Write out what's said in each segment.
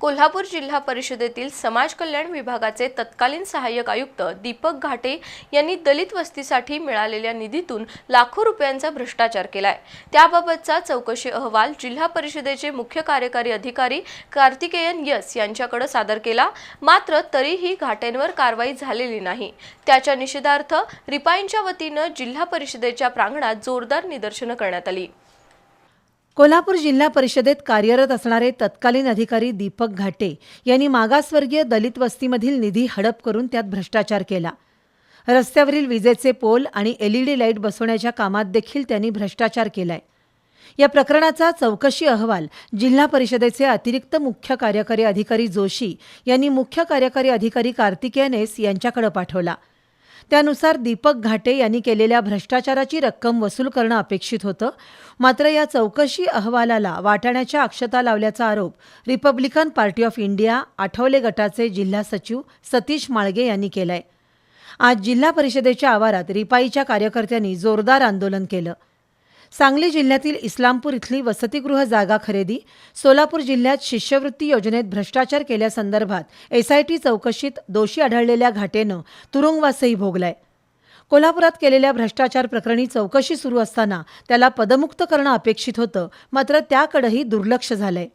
कोल्हापूर जिल्हा परिषदेतील समाज कल्याण विभागाचे तत्कालीन सहाय्यक आयुक्त दीपक घाटे यांनी दलित वस्तीसाठी मिळालेल्या निधीतून लाखो रुपयांचा भ्रष्टाचार केलाय. त्याबाबतचा चौकशी अहवाल जिल्हा परिषदेचे मुख्य कार्यकारी अधिकारी कार्तिकेयन यस यांच्याकडे सादर केला. मात्र तरीही घाटेंवर कारवाई झालेली नाही. त्याच्या निषेधार्थ रिपाईंच्या वतीनं जिल्हा परिषदेच्या प्रांगणात जोरदार निदर्शनं करण्यात आली. कोल्हापूर जिल्हा परिषदेत कार्यरत असणारे तत्कालीन अधिकारी दीपक घाटे यांनी मागासवर्गीय दलित वस्तीमधील निधी हडप करून त्यात भ्रष्टाचार केला. रस्त्यावरील विजेचे पोल आणि एलईडी लाइट बसवण्याच्या कामात देखील त्यांनी भ्रष्टाचार केलाय. या प्रकरणाचा चौकशी अहवाल जिल्हा परिषदेचे अतिरिक्त मुख्य कार्यकारी अधिकारी जोशी यांनी मुख्य कार्यकारी अधिकारी कार्तिकेयन एस यांच्याकडे पाठवला. त्यानुसार दीपक घाटे यांनी केलेल्या भ्रष्टाचाराची रक्कम वसूल करणं अपेक्षित होतं. मात्र या चौकशी अहवालाला वाटाण्याच्या अक्षता लावल्याचा आरोप Republican party of India Athawale गटाचे जिल्हा सचिव सतीश माळगे यांनी केलाय. आज जिल्हा परिषदेच्या आवारात रिपाईच्या कार्यकर्त्यांनी जोरदार आंदोलन केलं. सांगली जिल्ह्यातील इस्लामपूर इथली वसतिगृह जागा खरेदी सोलापूर जिल्ह्यात शिष्यवृत्ती योजनेत भ्रष्टाचार केल्यासंदर्भात एसआयटी चौकशीत दोषी आढळलेल्या घाटेनं तुरुंगवासही भोगलाय. कोल्हापुरात केलेल्या भ्रष्टाचार प्रकरणी चौकशी सुरू असताना त्याला पदमुक्त करणं अपेक्षित होतं मात्र त्याकडेही दुर्लक्ष झालंय.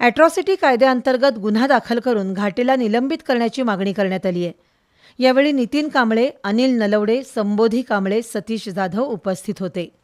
अॅट्रॉसिटी कायद्याअंतर्गत गुन्हा दाखल करून घाटेला निलंबित करण्याची मागणी करण्यात आली आहे. यावेळी नितीन कांबळे अनिल नलवडे संबोधी कांबळे सतीश जाधव उपस्थित होते.